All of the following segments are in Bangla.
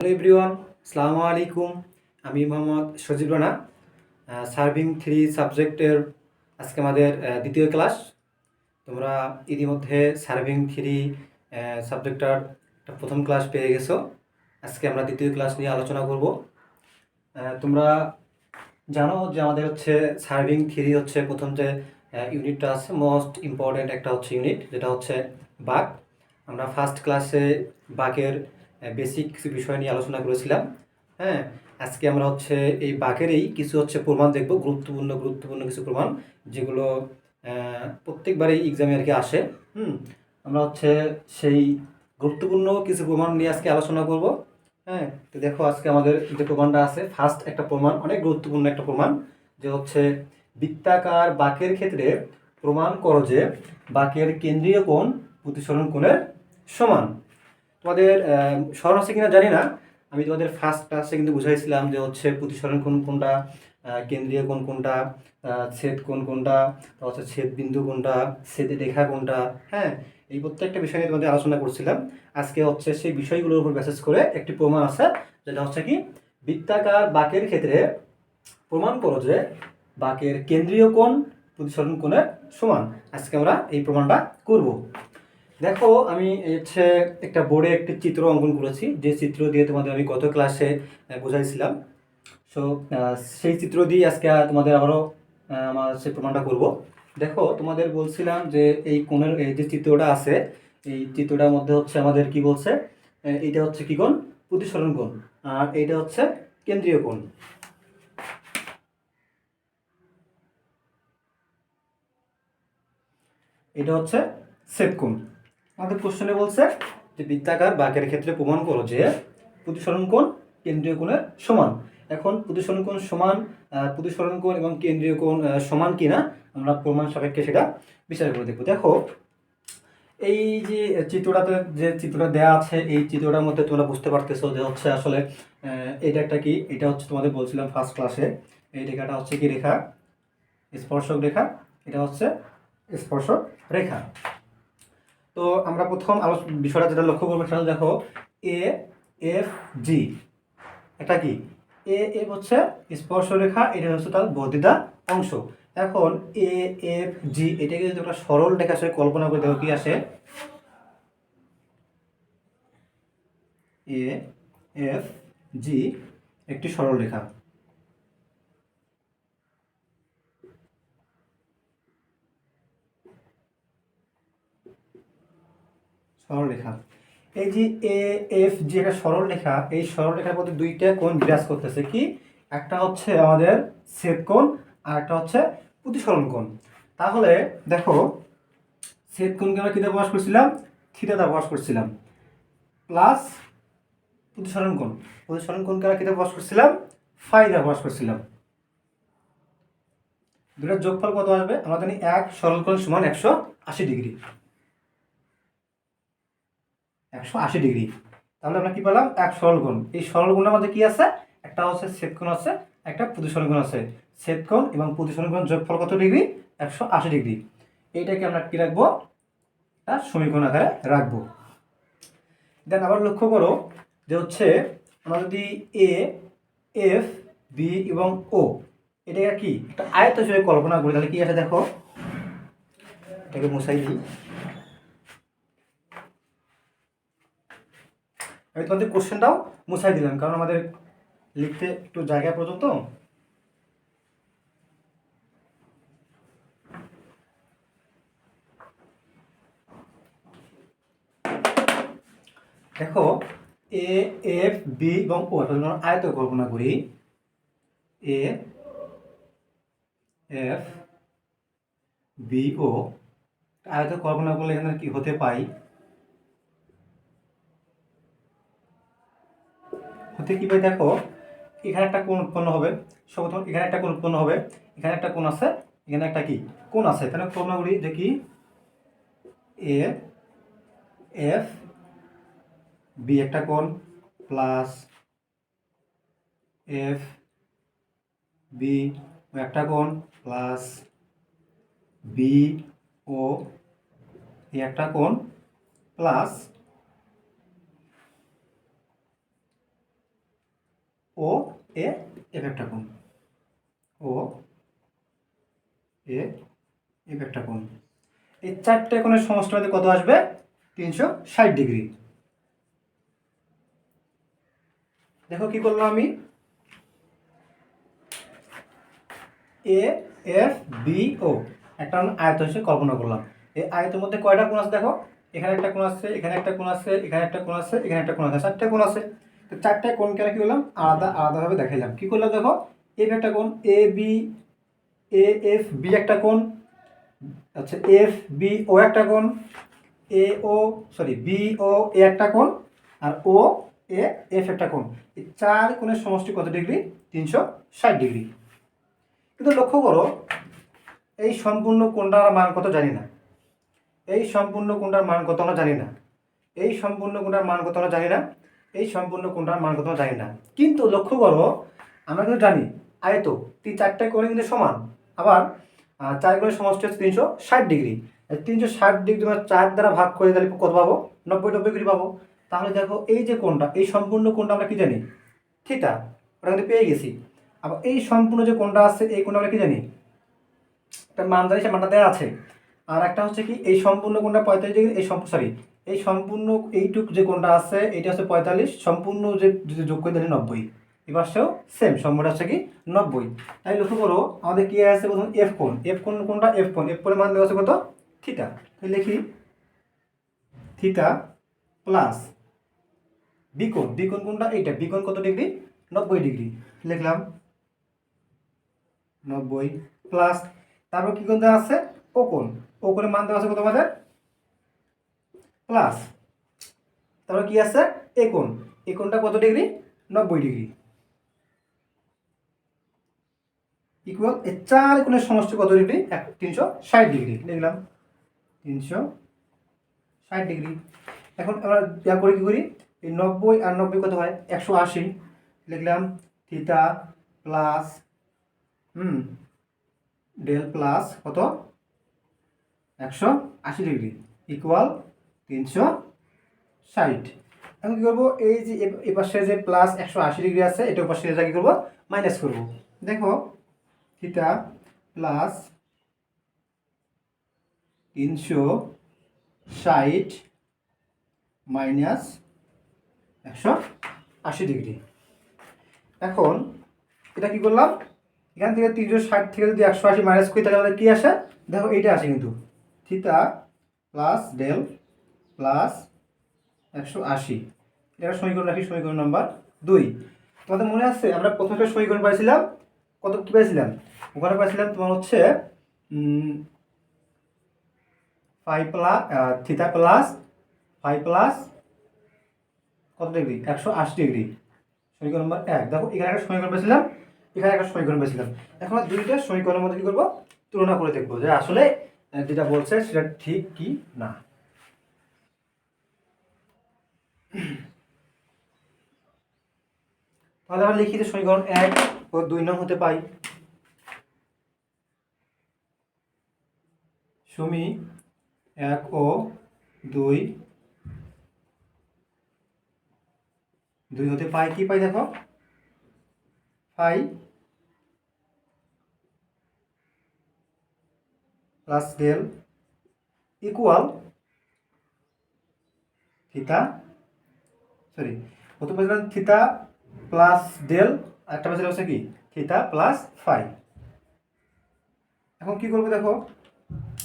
হ্যালো এভরিওয়ান আসসালামু আলাইকুম আমি মোহাম্মদ সজিব রানা সার্ভিং থ্রি সাবজেক্টের আজকে আমাদের দ্বিতীয় ক্লাস তোমরা ইতিমধ্যে সার্ভিং থ্রি সাবজেক্টটার একটা প্রথম ক্লাস পেয়ে গেছো। আজকে আমরা দ্বিতীয় ক্লাস নিয়ে আলোচনা করব। তোমরা জানো যে আমাদের হচ্ছে সার্ভিং থ্রি হচ্ছে প্রথম যে ইউনিটটা আছে মোস্ট ইম্পর্ট্যান্ট একটা হচ্ছে ইউনিট যেটা হচ্ছে বাঘ। আমরা ফার্স্ট ক্লাসে বাঘের বেসিক কিছু বিষয় নিয়ে আলোচনা করেছিলাম। হ্যাঁ আজকে আমরা হচ্ছে এই বাঘেরই কিছু হচ্ছে প্রমাণ দেখব, গুরুত্বপূর্ণ গুরুত্বপূর্ণ কিছু প্রমাণ, যেগুলো প্রত্যেকবারই এক্সামে আর কি আসে। হুম, আমরা হচ্ছে সেই গুরুত্বপূর্ণ কিছু প্রমাণ নিয়ে আজকে আলোচনা করব। হ্যাঁ তো দেখো আজকে আমাদের যে প্রমাণটা আছে ফার্স্ট একটা প্রমাণ, অনেক গুরুত্বপূর্ণ একটা প্রমাণ, যে হচ্ছে বৃত্তাকার বাঁকের ক্ষেত্রে প্রমাণ করো যে বাঁকের কেন্দ্রীয় কোণ প্রতিসরণ কোণের সমান। তোমাদের স্মরণ আছে কিনা জানি না। আমি তোমাদের ফার্স্ট ক্লাসে কিন্তু বুঝাইছিলাম যে হচ্ছে প্রতিসরণ কোন কোনটা কেন্দ্রীয় কোন কোনটা ছেদ কোন কোনটা হচ্ছে ছেদ বিন্দু কোনটা, ছেদে রেখা কোনটা হ্যাঁ এই প্রত্যেকটা বিষয় নিয়ে তোমাদের আলোচনা করছিলাম। আজকে হচ্ছে সেই বিষয়গুলোর উপর বেসেস করে একটি প্রমাণ আছে, যেটা হচ্ছে কি, বৃত্তাকার বাঁকের ক্ষেত্রে প্রমাণ করো যে বাঁকের কেন্দ্রীয় কোণ প্রতিসরণ কোণের সমান। আজকে আমরা এই প্রমাণটা করব। দেখো, আমি হচ্ছে একটা বোর্ডে একটি চিত্র অঙ্কন করেছি। যে চিত্র দিয়ে তোমাদের আমি গত ক্লাসে বোঝাইছিলাম। সো সেই চিত্র দিয়ে আজকে তোমাদের আবারও আমার সেই প্রমাণটা করব। দেখো, তোমাদের বলছিলাম যে এই কোণের, এই যে চিত্রটা আছে, এই চিত্রটার মধ্যে হচ্ছে আমাদের কি বলছে? এটা হচ্ছে কি কোণ? প্রতিসরণ কোণ। আর এটা হচ্ছে কেন্দ্রীয় কোণ। এটা হচ্ছে সেট কোণ। আমাদের কোশ্চেনে বলছে যে বৃত্তাকার বাঁকের ক্ষেত্রে প্রমাণ করো যে প্রতিসরণ কোণ কেন্দ্রীয় কোণের সমান। এখন প্রতিসরণ কোণ সমান প্রতিসরণ কোণ এবং কেন্দ্রীয় কোণ সমান কিনা আমরা প্রমাণ সাপেক্ষে সেটা বিচার করে দেখব। দেখো, এই যে চিত্রটাতে যে চিত্রটা দেয়া আছে, এই চিত্রটার মধ্যে তোমরা বুঝতে পারতেছো যে হচ্ছে আসলে এটা একটা কি? এটা হচ্ছে তোমাদের বলছিলাম ফার্স্ট ক্লাসে এই রেখাটা হচ্ছে কি রেখা? স্পর্শক রেখা। এটা হচ্ছে স্পর্শক রেখা। তো আমরা প্রথম আলো বিষয়টা যেটা লক্ষ্য করব সেটা দেখো এ এফ জি এটা কি? এ এফ হচ্ছে স্পর্শরেখা, এটা হচ্ছে তার বর্ধিতা অংশ। এখন এ এফ জি এটাকে যদি আমরা সরল রেখা হিসেবে কল্পনা করে, দেখো কি আসে? এ এফ জি একটি সরল রেখা। সরল রেখা এই যে এ, এফ যে একটা সরল রেখা এই সরল রেখার মধ্যে দুইটা কোণ বিরাজ করতেছে কি? একটা হচ্ছে আমাদের ছেদ কোণ, আর একটা হচ্ছে প্রতিসরণ কোণ। তাহলে দেখো ছেদ কোণকে আমরা কীতে প্রকাশ করছিলাম? থিতাতে প্রকাশ করছিলাম। প্লাস প্রতিসরণ কোণ। প্রতিসরণ কোণকে আমরা কীতে প্রকাশ করছিলাম? ফাইদা প্রকাশ করছিলাম। দুটার যোগফল কত আসবে? আমরা জানি এক সরল কোণ সমান একশো আশি ডিগ্রি। একশো আশি ডিগ্রি। তাহলে আমরা কি পেলাম? এক সরল কোণ। এই সরল কোণের মধ্যে কি আছে? একটা হচ্ছে ছেদ কোণ আছে, একটা প্রতিসরণ আছে। ছেদ কোণ এবং প্রতিসরণ কোণ যোগফল কত ডিগ্রি? একশো আশি ডিগ্রি। এইটাকে আমরা কি রাখব? একটা সমীকরণ আকারে রাখব। দেন আবার লক্ষ্য করো যে হচ্ছে আমরা যদি এ এফ বি এবং ও এটাকে কি? একটা আয়ত হিসেবে কল্পনা করি, তাহলে কি আছে দেখো? এটাকে মুছাই দিই। আমি তোমাদের কোশ্চেনটাও মুছাই দিলাম, কারণ আমাদের লিখতে একটু জায়গা পর্যন্ত। দেখো এ এফ বি এবং ও আয়ত কল্পনা করি। এ এফ বি ও আয়ত কল্পনা করলে এখানে কি হতে পাই? হতে কি পাই দেখো, এখানে একটা কোণ উৎপন্ন হবে। সর্বপ্রথম এখানে একটা কোণ উৎপন্ন হবে। এখানে একটা কোণ আছে, এখানে একটা কি? কোণ আছে। তাহলে কল্পনা করি যে কি? এ, এফ, বি একটা কোণ, প্লাস এফ, বি একটা কোণ, প্লাস বি ও একটা কোণ, প্লাস ও এ এফ একটা কোণ। ও এ এফ একটা কোণ। এই চারটে কোণের সমষ্টি মধ্যে কত আসবে? তিনশো ষাট ডিগ্রি। দেখো কি করলাম আমি? এ, এফ, বি, ও একটা আয়ত হিসেবে কল্পনা করলাম। এই আয়তের মধ্যে কয়টা কোণ আছে দেখো? এখানে একটা কোণ আছে, এখানে একটা কোণ আছে, এখানে একটা কোণ আছে, এখানে একটা কোণ আছে, চারটে কোণ আছে। তো চারটে কোণকে কি করলাম? আলাদা, আলাদাভাবে দেখাইলাম। কি করলাম দেখো? এফ একটা কোণ A B A F B একটা কোণ আচ্ছা এফ বি ও একটা কোণ এ ও সরি বি ও এ একটা কোণ আর ও এ এফ একটা কোণ। এই চার কোণের সমষ্টি কত ডিগ্রি? তিনশো ষাট ডিগ্রি। কিন্তু লক্ষ্য করো, এই সম্পূর্ণ কোণটার মান কত জানি না। এই সম্পূর্ণ কোণটার মান কত আমরা জানি না। এই সম্পূর্ণ কোণটার মান কত আমরা জানি না। এই সম্পূর্ণ কোণটার মান কত জানি না। কিন্তু লক্ষ্য করো, আমরা কিন্তু জানি আয়ত তিন চারটে কোণে কিন্তু সমান। আবার চার কোণের সমষ্টি হচ্ছে তিনশো ষাট ডিগ্রি। তিনশো ষাট ডিগ্রি আমরা চার দ্বারা ভাগ করে তাহলে কত পাবো? নব্বই নব্বই ডিগ্রি পাবো। তাহলে দেখো, এই যে কোণটা এই সম্পূর্ণ কোণটা আমরা কি জানি? থিটা, ওটা কিন্তু পেয়ে গেছি। আবার এই সম্পূর্ণ যে কোণটা আছে, এই কোণটা আমরা কি জানি? একটা মান জানি সে মানটা দেওয়া আছে। আর একটা হচ্ছে কি, এই সম্পূর্ণ কোণটা পঁয়তাল্লিশ ডিগ্রি, এই সরি এই সম্পূর্ণ এইটুক যে কোনটা আছে এটা হচ্ছে পঁয়তাল্লিশ, সম্পূর্ণ যে, যদি যোগ করে তাহলে নব্বই। এবার সেও সেম সম্পূর্ণ হচ্ছে কি নব্বই। তাই লক্ষ্য করো, আমাদের কি আছে প্রথম এফ কোন এফ কোন কোনটা এফ কোন এফ কোণের মান দেওয়া আছে কত? থিটা তাই লিখি থিটা প্লাস বিকোণ বিকোণ কোনটা এইটা বিকোণ কত ডিগ্রি? নব্বই ডিগ্রি। লিখলাম, নব্বই প্লাস তারপর কি কোণ দেওয়া আছে? ও কোণ। ও কোণের মান দেওয়া আছে কত আমাদের? প্লাস, তারপর কি আছে? এ কোণ এ কোণটা কত ডিগ্রি? নব্বই ডিগ্রি। ইকুয়াল চার কোণের সমষ্টি কত ডিগ্রি? এক, তিনশো ষাট ডিগ্রি। লিখলাম তিনশো ষাট ডিগ্রি। এখন আমরা যা করি, কী করি? এই নব্বই আর নব্বই কত হয়? একশো আশি। লিখলাম theta plus hmm del plus কত? একশো আশি ডিগ্রি। ইকুয়াল তিনশো ষাট। এখন কী করব? এই যে এ- এ যে প্লাস একশো আশি ডিগ্রি আছে, এটা পাশে যা কী করব? মাইনাস করব। দেখো থিটা প্লাস তিনশো ষাট মাইনাস একশো আশি ডিগ্রি এখন এটা কি করলাম? এখান থেকে তিনশো ষাট থেকে যদি একশো আশি মাইনাস করি, তাহলে কী আসে? দেখো, এইটা আসে কিন্তু। থিতা প্লাস ডেল প্লাস একশো আশি। এটা সমীকরণ রাখি, সমীকরণ নাম্বার দুই। তোমাদের মনে আছে? আমরা প্রথমে একটা সমীকরণ পাইছিলাম, কত কী পাইছিলাম? ওখানে পাইছিলাম তোমার হচ্ছে five plus theta plus five plus কত ডিগ্রি একশো আশি ডিগ্রি সমীকরণ নম্বর এক। দেখো, এখানে একটা সমীকরণ পেয়েছিলাম এখানে একটা সমীকরণ পেয়েছিলাম এখন দুইটা সমীকরণের মধ্যে কী করব? তুলনা করে দেখব যে আসলে যেটা বলছে সেটা ঠিক কি না। তাহলে আমরা লিখিত সমীকরণ এক ও দুই নং হতে পাই। সমী এক ও দুই দুই হতে পাই, কি পাই দেখো? Pi plus del equal theta sorry, প্রথম পেয়েছিলাম থিতা প্লাস ডেল আর একটা পেয়েছিলাম হচ্ছে কি? Theta plus phi. এখন কি করব দেখো?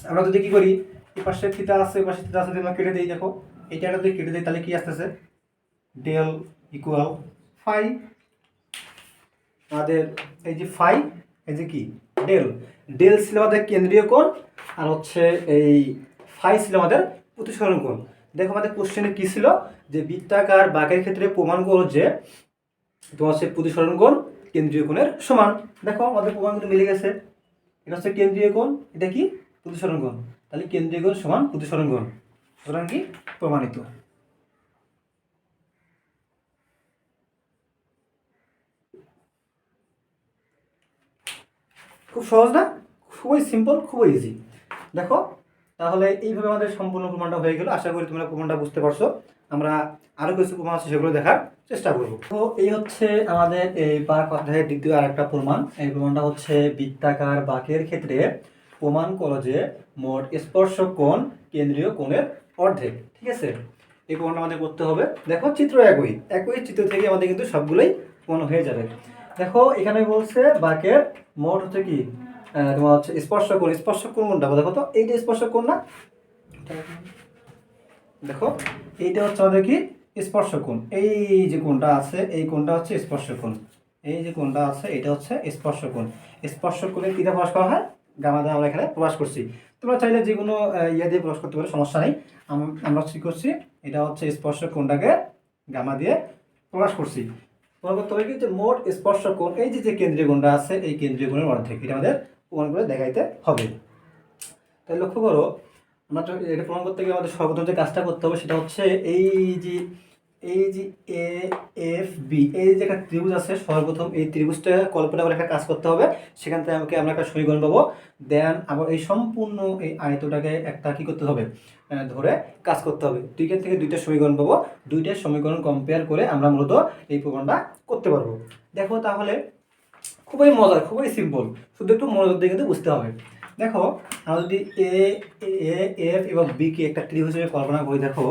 আমরা যদি কি করি, এই পাশে থিতা আছে, এই পাশে থিতা আছে আমরা কেটে দিই, দেখো। এইটা যদি কেটে দিই, তাহলে কি আসতেছে? Del equal phi. আমাদের এই যে ফাই, এই যে কি? ডেল। ডেল ছিল আমাদের কেন্দ্রীয় কোণ, আর হচ্ছে এই ফাই ছিল আমাদের প্রতিসরণ কোণ। দেখো আমাদের কোশ্চেনে কি ছিল? যে বৃত্তাকার বাঁকের ক্ষেত্রে প্রমাণ করো যে তোমার হচ্ছে প্রতিসরণ কোণ কেন্দ্রীয় কোণের সমান। দেখো আমাদের প্রমাণ মিলে গেছে। এটা হচ্ছে কেন্দ্রীয় কোণ, এটা কি? প্রতিসরণ কোণ। তাহলে কেন্দ্রীয় কোণ সমান প্রতিসরণ কোণ। সুতরাং কি? প্রমাণিত। খুব সহজ না? খুবই সিম্পল খুবই ইজি দেখো, তাহলে এইভাবে আমাদের সম্পূর্ণ প্রমাণটা হয়ে গেল। আশা করি তোমরা প্রমাণটা বুঝতে পারছ। আমরা আরও কিছু প্রমাণ আছে, সেগুলো দেখার চেষ্টা করব। তো এই হচ্ছে আমাদের এই বাক অধ্যায়ের দ্বিতীয় আরেকটা প্রমাণ। এই প্রমাণটা হচ্ছে বৃত্তাকার বাকের ক্ষেত্রে প্রমাণ করো যে মোট স্পর্শ কোণ কেন্দ্রীয় কোণের অর্ধেক, ঠিক আছে? এই প্রমাণটা আমাদের করতে হবে। দেখো চিত্র একই একই চিত্র থেকে আমাদের কিন্তু সবগুলোই প্রমাণ হয়ে যাবে। দেখো এখানে বলছে বাকের মোট হচ্ছে কি? তোমার হচ্ছে স্পর্শ কোণ স্পর্শ কোণ কোনটা দেখো তো, এইটা স্পর্শ কোণ না? দেখো, এইটা হচ্ছে আমাদের কি? স্পর্শ কোণ এই যে কোণটা আছে, এই কোণটা হচ্ছে স্পর্শ কোণ এই যে কোণটা আছে, এটা হচ্ছে স্পর্শ কোণ স্পর্শ কোণে কিটা প্রকাশ করা হয়? গামা দিয়ে আমরা এখানে প্রকাশ করছি। তোমরা চাইলে যে কোনো ইয়ে দিয়ে প্রকাশ করতে পারো, সমস্যা নেই। আমরা কি করছি? এটা হচ্ছে স্পর্শ কোণটাকে গামা দিয়ে প্রকাশ করছি। প্রমাণ করতে কি? যে মোট স্পর্শ কোণ এই যে যে কেন্দ্রীয় কোণটা আছে, এই কেন্দ্রীয় কোণের অর্ধেক। এটা আমাদের প্রমাণ করে দেখাইতে হবে। তাই লক্ষ্য করো আমরা এটা প্রমাণ করতে গিয়ে আমাদের সর্বপ্রথম যে কাজটা করতে হবে সেটা হচ্ছে এই যে এই যে এ এফ বি এই যে একটা ত্রিভুজ আছে, সর্বপ্রথম এই ত্রিভুজটা কল্পনা করে একটা কাজ করতে হবে। সেখান থেকে আমাকে আমরা একটা সমীকরণ পাবো। দেন আবার এই সম্পূর্ণ এই আয়তটাকে একটা কি করতে হবে? ধরে কাজ করতে হবে। দুইখান থেকে দুইটা সমীকরণ পাবো। দুইটা সমীকরণ কম্পেয়ার করে আমরা মূলত এই প্রমাণটা করতে পারব। দেখো তাহলে খুবই মজার, খুবই সিম্পল শুধু একটু মনোযোগ দিয়ে কিন্তু বুঝতে হবে। দেখো আমরা যদি এ এ এফ এবং বি কে একটা ত্রিভুজ হিসেবে কল্পনা করি, দেখো।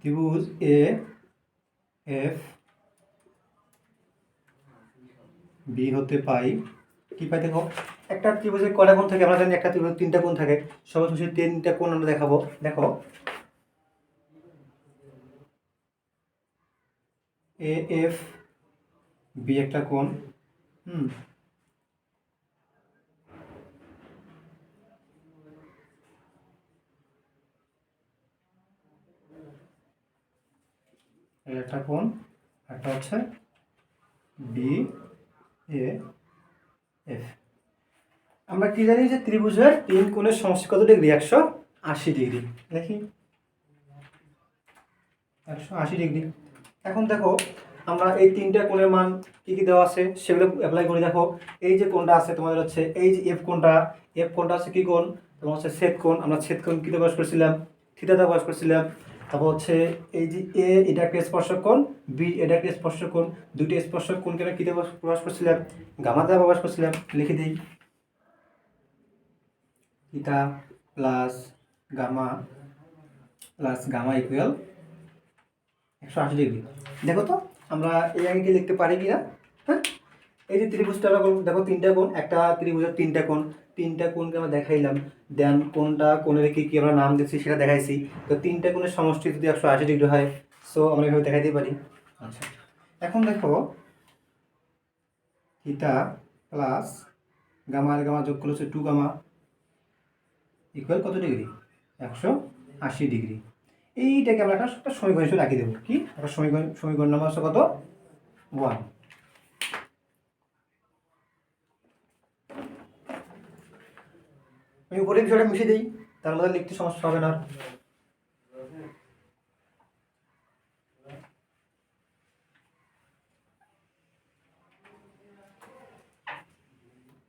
ত্রিভুজ এ এফ বি হতে পাই। কি পাই দেখো? একটা ত্রিভুজের কটা কোণ থাকে? আমরা জানি একটা ত্রিভুজের তিনটা কোণ থাকে। সেই তিনটা কোণ আমরা দেখাবো। দেখো এ এফ বি একটা কোণ, হুম। একটা কোণ, একটা হচ্ছে বি এ এফ আমরা কি জানি যে ত্রিভুজের তিন কোণের সমষ্টি কত ডিগ্রি? একশো আশি ডিগ্রি। দেখি। একশো আশি ডিগ্রি। এখন দেখো, আমরা এই তিনটা কোণের মান কি কি দেওয়া আছে সেগুলো অ্যাপ্লাই করে। দেখো, এই যে কোণটা আছে, তোমাদের হচ্ছে এই যে এফ কোণটা এফ কোণটা হচ্ছে কি কোণ? তোমার হচ্ছে ছেদ কোণ। আমরা ছেদ কোণ কীতে প্রকাশ করছিলাম? থিতাতে প্রকাশ করছিলাম। তারপর হচ্ছে এই যে এ এটা একটা স্পর্শক কোণ। বি এটা একটা স্পর্শক কোণ। দুটি স্পর্শক কোণকে আমরা কীতে প্রকাশ করছিলাম? গামাতে প্রকাশ করছিলাম। লিখে দিই। Theta plus gamma plus gamma equal একশো আশি ডিগ্রি। দেখো তো আমরা এই অ্যাঙ্গেল লিখতে পারি কি না হ্যাঁ? এই যে ত্রিভুজটা করব, দেখো তিনটা কোণ একটা ত্রিভুজের তিনটা কোণ। তিনটা কোণকে আমরা দেখাইলাম। দেন কোনটা কোণের কি কী আমরা নাম দিচ্ছি সেটা দেখাইছি। তো তিনটা কোণের সমষ্টি যদি একশো আশি ডিগ্রি হয় সো আমরা এভাবে দেখাইতে পারি। আচ্ছা। এখন দেখো থিটা প্লাস গামা আর গামা যোগ করলে হচ্ছে টু গামা ইকুয়াল কত ডিগ্রি? একশো আশি ডিগ্রি। এইটাকে আমরা একটা একটা সমীকরণ হিসেবে রাখি দেবো কি? একটা সমীকরণ সমীকরণ নাম্বার হচ্ছে কত? ওয়ান আমি উপরে বিষয়টা মিশিয়ে দিই, তার মধ্যে লিখতে সমস্যা হবে না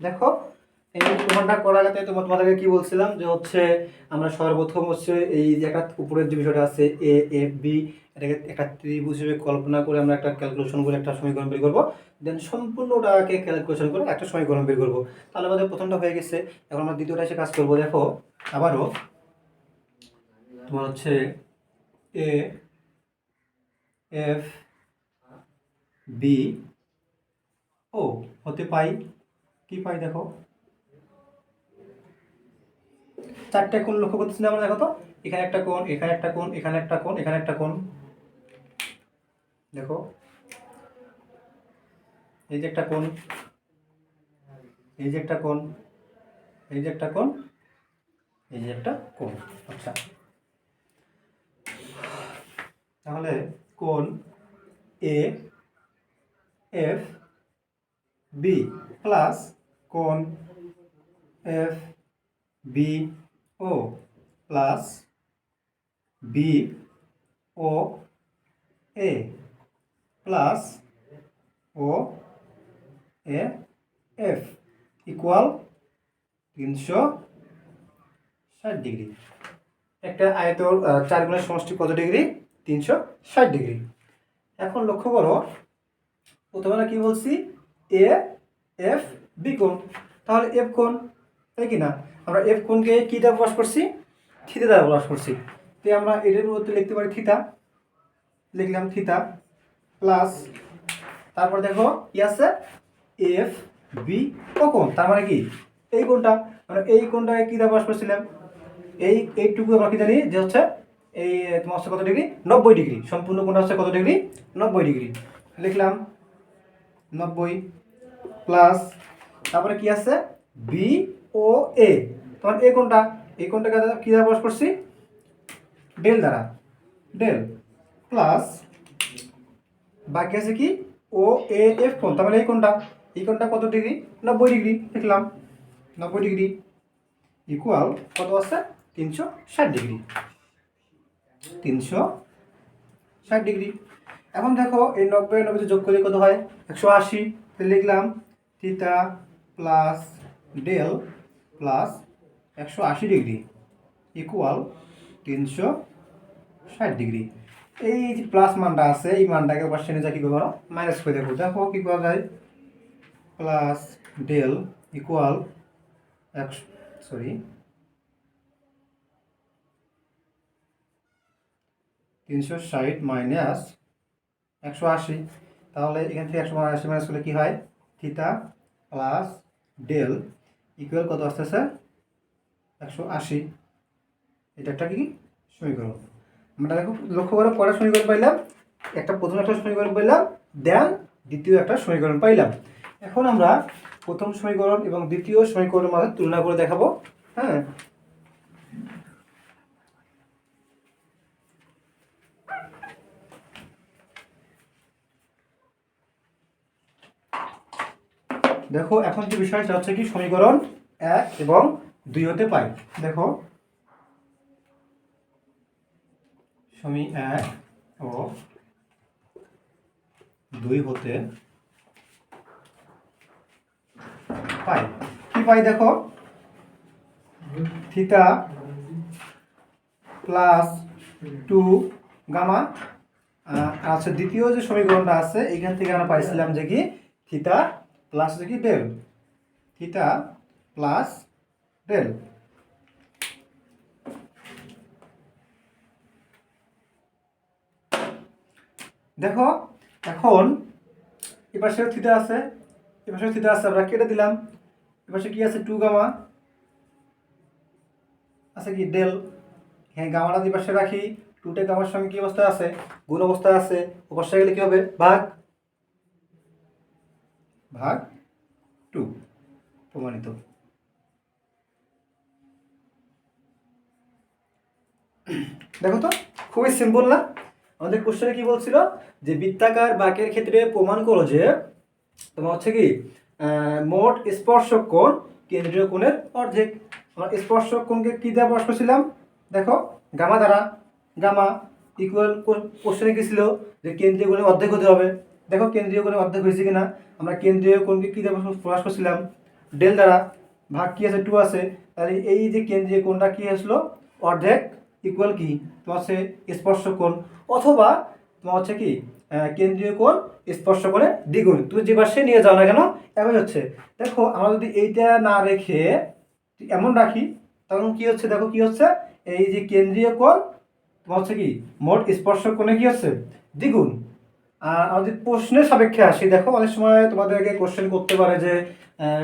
দেখো এই প্রমাণটা করার আগে তোমার তোমাদেরকে কি বলছিলাম যে হচ্ছে আমরা সর্বপ্রথম হচ্ছে এই যে একটা উপরের যে বিষয়টা আছে এ এফ বি এটাকে একটা ত্রিভুজ হিসেবে কল্পনা করে আমরা একটা ক্যালকুলেশন করে একটা সমীকরণ বের করব। দেন সম্পূর্ণটাকে ক্যালকুলেশন করে একটা সমীকরণ বের করব। তাহলে আমাদের প্রথমটা হয়ে গেছে। এখন আমরা দ্বিতীয়টা এসে কাজ করব। দেখো, আবারও তোমার হচ্ছে এ এফ বি ও, হতে পাই। কি পাই দেখো? চারটে কোণ লক্ষ্য করতেছি না আমরা, দেখো তো। এখানে একটা কোণ, এখানে একটা কোণ, এখানে একটা কোণ, এখানে একটা কোণ। দেখো। এই যে একটা কোণ, এই যে একটা কোণ, এই যে একটা কোণ, এই যে একটা কোণ। আচ্ছা। তাহলে কোণ এ এফ বি প্লাস কোণ F B O plus B O A plus O A F equal তিনশো ষাট ডিগ্রি। একটা আয়তর চার গুণের সমষ্টি কত ডিগ্রি? তিনশো ষাট ডিগ্রি। এখন লক্ষ্য করো, প্রথমে কি বলছি? এ, এফ, বি কোণ। তাহলে এফ কোণ? তাই কি না? আমরা এফ কোনকে কী? দ্বারা প্রকাশ করছি? থিতা দ্বারা প্রকাশ করছি। তাই আমরা এটার মধ্যে লিখতে পারি থিতা। লিখলাম থিতা প্লাস, তারপর দেখো, কি আছে? এফ বি ও কোণ তার মানে কি? এই কোনটা? মানে এই কোণটাকে কী দ্বারা প্রকাশ করছিলাম? এই, এইটুকু আমরা কি জানি যে হচ্ছে এই, তোমার হচ্ছে কত ডিগ্রি? নব্বই ডিগ্রি। সম্পূর্ণ কোনটা হচ্ছে কত ডিগ্রি? নব্বই ডিগ্রি। লিখলাম নব্বই প্লাস, তারপরে কি আছে? B O A. তোমার এই কোণটা এই কোণটাকে কী দ্বারা প্রকাশ করছি? ডেল দ্বারা। ডেল প্লাস বাকি আছে কি? ও, এ, এফ কোণ তার মানে এই কোনটা? এই কোনটা কত ডিগ্রি? নব্বই ডিগ্রি লিখলাম নব্বই ডিগ্রি ইকুয়াল কত আছে? তিনশো ষাট ডিগ্রি। তিনশো ষাট ডিগ্রি। এখন দেখো, এই নব্বই নব্বইতে যোগ করলে কত হয়? একশো আশি। লিখলাম থিতা প্লাস ডেল প্লাস একশো আশি ডিগ্রি ইকুয়াল তিনশো ষাট ডিগ্রি এই যে প্লাস মানটা আছে, এই মানটাকে নিয়ে যা কী করব মাইনাস করে দেখো দেখো কী করা যায়? প্লাস ডেল ইকুয়াল একশো সরি তিনশো ষাট মাইনাস একশো আশি। তাহলে এখান থেকে একশো আশি মাইনাস করলে কী হয়? থিতা প্লাস ডেল ইকুয়াল কত আসতেছে? একশো আশি। এটা একটা কি? সমীকরণ। আমরা দেখো, লক্ষ্য করে কটা সমীকরণ পাইলাম, একটা প্রথম একটা সমীকরণ পাইলাম দেন দ্বিতীয় একটা সমীকরণ পাইলাম। এখন আমরা প্রথম সমীকরণ এবং দ্বিতীয় সমীকরণের মাঝে তুলনা করে দেখাবো হ্যাঁ? দেখো, এখন যে বিষয়টা হচ্ছে কি, সমীকরণ এক এবং দুই হতে পাই। দেখো, সমী এক ও দুই হতে পাই। কি পাই দেখো? Theta plus two gamma. আচ্ছা দ্বিতীয় যে সমীকরণটা আছে, এখান থেকে আমরা পাইছিলাম যে কি? থিতা প্লাস হচ্ছে কি ডেল থিতা প্লাস ডেল দেখো, এখন এপাশেও থিতা আছে এপাশেও থিতা আছে, আমরা কেটে দিলাম। এপাশে কি আছে? টু গামা আছে কি? ডেল হ্যাঁ গামাটা দুই পাশে রাখি। টুটে গামার সঙ্গে কি অবস্থা আছে? গুণ অবস্থা আছে। অবস্থা গেলে কি হবে? ভাগ। ভাগ টু প্রমাণিত। দেখো তো, খুবই সিম্পল না? আমাদের কোশ্চেনে কি বলছিল? যে বৃত্তাকার বাঁকের ক্ষেত্রে প্রমাণ করো যে, তোমার হচ্ছে কি মোট স্পর্শক কোণ কেন্দ্রীয় কোণের অর্ধেক। আমরা স্পর্শক কোণকে কি দেওয়া প্রশ্ন ছিলাম দেখো, গামা দ্বারা। গামা ইকুয়াল কোশ্চেনে কি ছিল? যে কেন্দ্রীয় কোণের অর্ধেক হতে হবে। দেখো কেন্দ্রীয় কোণের অর্ধেক হয়েছে কিনা। আমরা কেন্দ্রীয় কোণকে কী দেওয়া প্রকাশ করছিলাম। ডেল দ্বারা ভাগ কি আছে? টু আছে। তাহলে এই যে কেন্দ্রীয় কোণটা কী আসলো? অর্ধেক ইকুয়াল কি? তোমার হচ্ছে স্পর্শ কোণ। অথবা তোমার হচ্ছে কি? কেন্দ্রীয় কোণ স্পর্শ করে দ্বিগুণ। তুমি যে পাশে নিয়ে যাও না কেন এমন হচ্ছে। দেখো, আমরা যদি এইটা না রেখে এমন রাখি, তখন কি হচ্ছে? দেখো কি হচ্ছে? এই যে কেন্দ্রীয় কোণ, তোমার হচ্ছে কি? মোট স্পর্শ কোণে কি হচ্ছে? দ্বিগুণ। আমাদের প্রশ্নের সাপেক্ষে আসি। দেখো, অনেক সময় তোমাদেরকে কোশ্চেন করতে পারে যে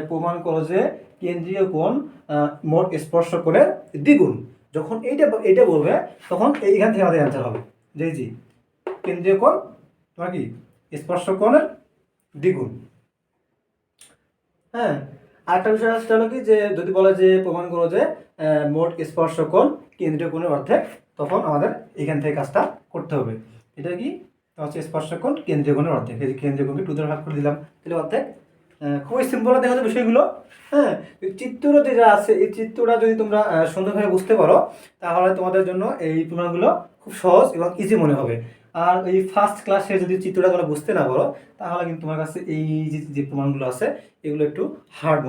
প্রমাণ করো যে কেন্দ্রীয় কোণ মোট স্পর্শ কোণের দ্বিগুণ। যখন এইটা এইটা বলবে, তখন এইখান থেকে আমাদের অ্যান্সার হবে। যে জি কেন্দ্রীয় কোণ, তোমার কি? স্পর্শ কোণের দ্বিগুণ। হ্যাঁ আরেকটা বিষয় আছে হলো কি? যে যদি বলে যে, প্রমাণ করো যে মোট স্পর্শ কোণ কেন্দ্রীয় কোণের অর্ধেক, তখন আমাদের এখান থেকে কাজটা করতে হবে। এটা কি? হচ্ছে স্পর্শ কোণ, কেন্দ্রীয় কোণের অর্ধেক। এই যে কেন্দ্রীয় কোণকে টু দ্বারা ভাগ করে দিলাম, তাহলে অর্ধেক খুবই সিম্পল দেখা যায় বিষয়গুলো হ্যাঁ? চিত্র যেটা আছে, এই চিত্রটা যদি তোমরা সুন্দরভাবে বুঝতে পারো, তাহলে তোমাদের জন্য এই প্রমাণগুলো খুব সহজ এবং ইজি মনে হবে। আর এই ফার্স্ট ক্লাসে যদি চিত্রটা তোমরা বুঝতে না পারো, তাহলে কিন্তু তোমার কাছে এই যে প্রমাণগুলো আছে, এগুলো একটু হার্ড